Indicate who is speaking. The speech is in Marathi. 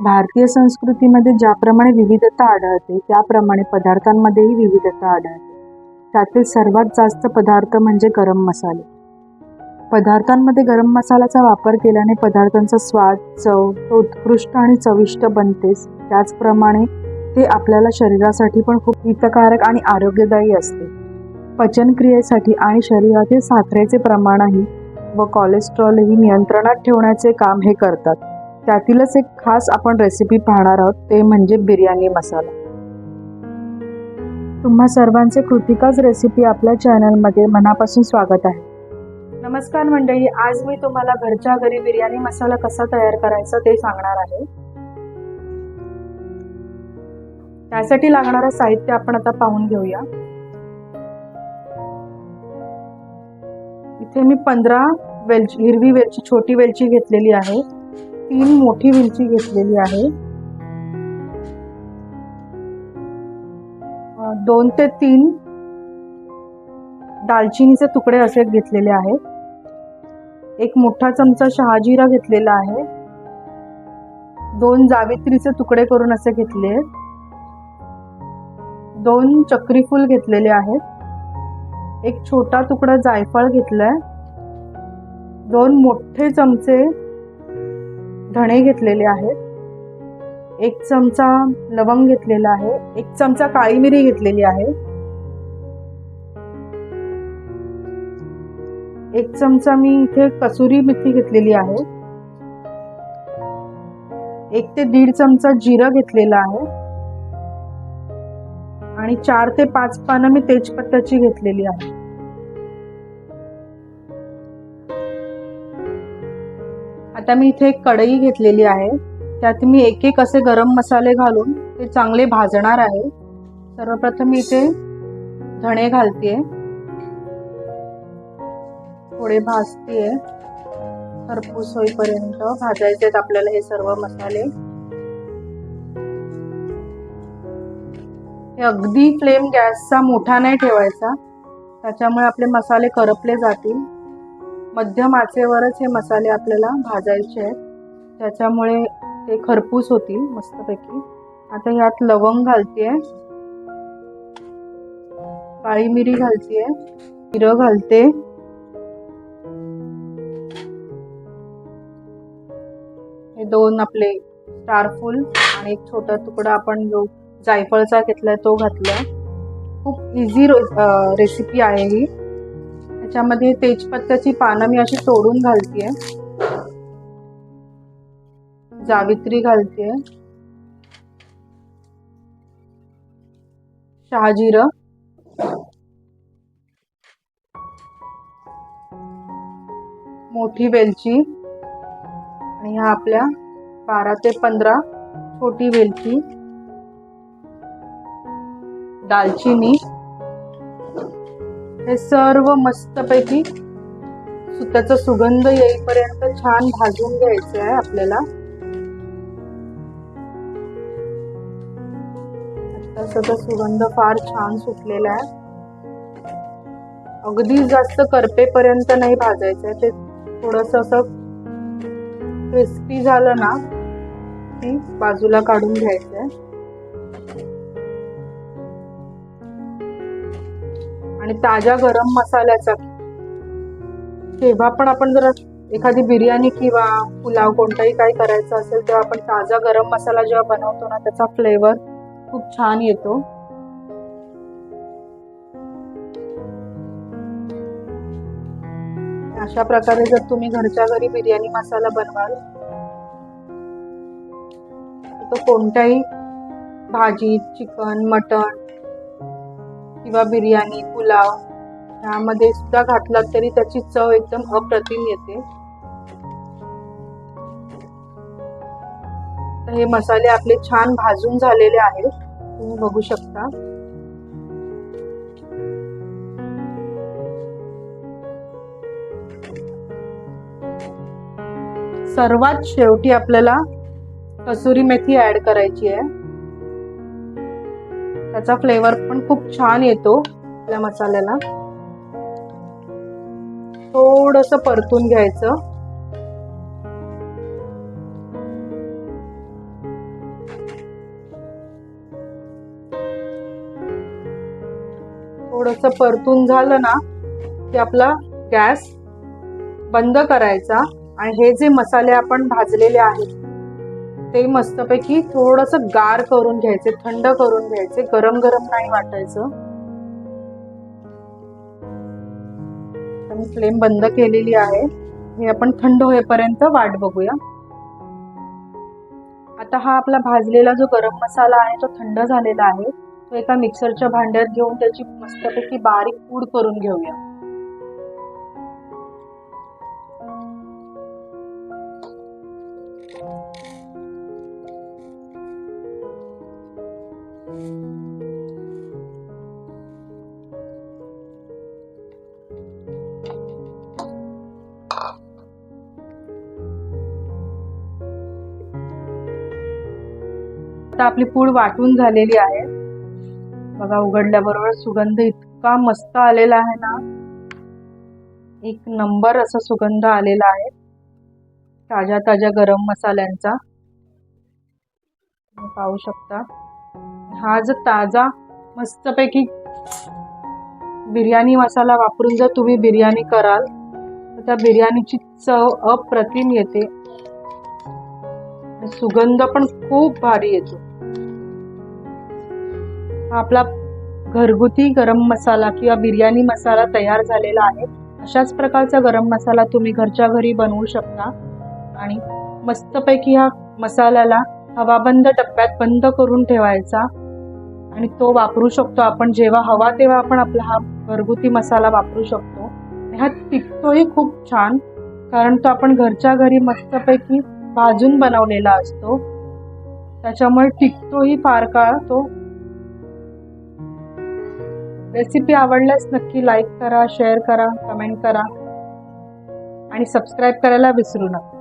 Speaker 1: भारतीय संस्कृतीमध्ये ज्याप्रमाणे विविधता आढळते त्याप्रमाणे पदार्थांमध्येही विविधता आढळते. त्यातील सर्वात जास्त पदार्थ म्हणजे गरम मसाले. पदार्थांमध्ये गरम मसाल्याचा वापर केल्याने पदार्थांचा स्वाद चव उत्कृष्ट आणि चविष्ट बनतेच त्याचप्रमाणे ते आपल्याला शरीरासाठी पण खूप हितकारक आणि आरोग्यदायी असते. पचनक्रियेसाठी आणि शरीरातील साखरेचे प्रमाणही व कोलेस्ट्रॉलही नियंत्रणात ठेवण्याचे काम हे करतात. त्यातीलच एक खास आपण रेसिपी पाहणार आहोत ते म्हणजे बिर्याणी मसाला. तुम्हा सर्वांचे कृतिकाच रेसिपी आपल्या चॅनलमध्ये मनापासून स्वागत आहे. नमस्कार मंडळी आज मी तुम्हाला घरच्या घरी बिर्याणी मसाला कसा तयार करायचा ते सांगणार आहे. त्यासाठी लागणारं साहित्य आपण आता पाहून घेऊया. इथे मी पंधरा वेलची हिरवी वेलची छोटी वेलची घेतलेली आहे. तीन मोठी वेलची घेतलेली आहे. दोन ते तीन दालचिनीचे तुकडे असे घेतलेले आहेत. एक मोठा चमचा शहाजिरा घेतलेला आहे. दोन जावित्रीचे तुकडे करून असे घेतले आहेत. दोन चक्रीफूल घेतलेले आहेत. एक छोटा तुकडा जायफळ घेतलाय. दोन मोठे चमचे धणे घेतलेले आहेत. एक चमचा लवंग घेतलेला आहे. एक चमचा काळी मिरी घेतलेली आहे. एक चमचा मी इथे कसुरी मेथी घेतलेली आहे. एक ते दीड चमचा जिरं घेतलेला आहे. आणि चार ते पाच पानं मी तेजपत्त्याची घेतलेली आहे. आता मी इथे एक कढई घेतलेली आहे. त्यात मी एक एक असे गरम मसाले घालून ते चांगले भाजणार आहे. सर्वप्रथम मी इथे धणे घालतेय. थोडे भाजतीये. खरपूस होईपर्यंत भाजायचे आहेत आपल्याला हे सर्व मसाले. हे अगदी फ्लेम गॅसचा मोठा नाही ठेवायचा. त्याच्यामुळे आपले मसाले करपले जातील. मध्यम आचेवरच हे मसाले आपल्याला भाजायचे आहेत. त्याच्यामुळे ते खरपूस होतील मस्तपैकी. आता ह्यात लवंग घालते काळी मिरी घालते जिरं घालते. हे दोन आपले स्टारफुल आणि एक छोटा तुकडा आपण जो जायफळचा घेतलाय तो घातलाय. खूप इझी रेसिपी आहे ही. त्याच्यामध्ये तेजपत्त्याची पानं मी अशी तोडून घालतेय. जावित्री घालतेय. शहाजिरं. मोठी वेलची. आणि ह्या आपल्या बारा ते पंधरा छोटी वेलची. दालचिनी. हे सर्व मस्तपैकी सु- त्याचा सुगंध येईपर्यंत छान भाजून घ्यायचं आहे आपल्याला. आता सुगंध फार छान सुटलेला आहे. अगदी जास्त करपेपर्यंत नाही भाजायचं आहे. ते थोडस असं क्रिस्पी झालं ना ती बाजूला काढून घ्यायचं आहे. आणि ताज्या गरम मसाल्याचा. तेव्हा पण आपण जर एखादी बिर्याणी किंवा पुलाव कोणताही काही करायचं असेल तेव्हा आपण ताजा गरम मसाला जेव्हा बनवतो ना त्याचा फ्लेवर खूप छान येतो. अशा प्रकारे जर तुम्ही घरच्या घरी बिर्याणी मसाला बनवाल तर कोणत्याही भाजी चिकन मटण किंवा बिर्याणी पुलाव ह्यामध्ये सुद्धा घातलात तरी त्याची चव एकदम अप्रतिम येते. हे मसाले आपले छान भाजून झालेले आहेत. तुम्ही बघू शकता. सर्वात शेवटी आपल्याला कसुरी मेथी ऍड करायची आहे. त्याचा फ्लेवर पण खूप छान येतो आपल्या मसाल्याला. थोडस परतून घ्यायचं. थोडस परतून झालं ना की आपला गॅस बंद करायचा आणि हे जे मसाले आपण भाजलेले आहेत ते मस्तपैकी थोडंसं गार करून घ्यायचे थंड करून घ्यायचे गरम गरम नाही वाटायचं. मी फ्लेम बंद केलेली आहे. हे आपण थंड होईपर्यंत वाट बघूया. आता हा आपला भाजलेला जो गरम मसाला आहे तो थंड झालेला आहे. तो एका मिक्सरच्या भांड्यात घेऊन त्याची मस्तपैकी बारीक पूड करून घेऊया. आता आपली पूड वाटून झालेली आहे. बघा उघडल्याबरोबर सुगंध इतका मस्त आलेला आहे ना. एक नंबर असा सुगंध आलेला आहे. ताज्या ताज्या गरम मसाल्यांचा. पाहू शकता. हा जो ताजा मस्तपैकी बिर्याणी मसाला वापरून जर तुम्ही बिर्याणी कराल तर त्या बिर्याणीची चव अप्रतिम येते. सुगंध पण खूप भारी येतो. आपला घरगुती गरम मसाला किंवा बिर्याणी मसाला तयार झालेला आहे. अशाच प्रकारचा गरम मसाला तुम्ही घरच्या घरी बनवू शकता. आणि मस्तपैकी ह्या मसाल्याला हवाबंद टप्प्यात बंद करून ठेवायचा. आणि तो वापरू शकतो. आपण जेव्हा हवा तेव्हा आपण आपला हा घरगुती मसाला वापरू शकतो. हा टिकतोही खूप छान कारण तो आपण घरच्या घरी मस्तपैकी भाजून बनवलेला असतो. त्याच्यामुळे टिकतोही फार काळ तो. रेसिपी आवडल्यास नक्की लाईक करा शेअर करा कमेंट करा. आणि सबस्क्राईब करायला विसरू नका.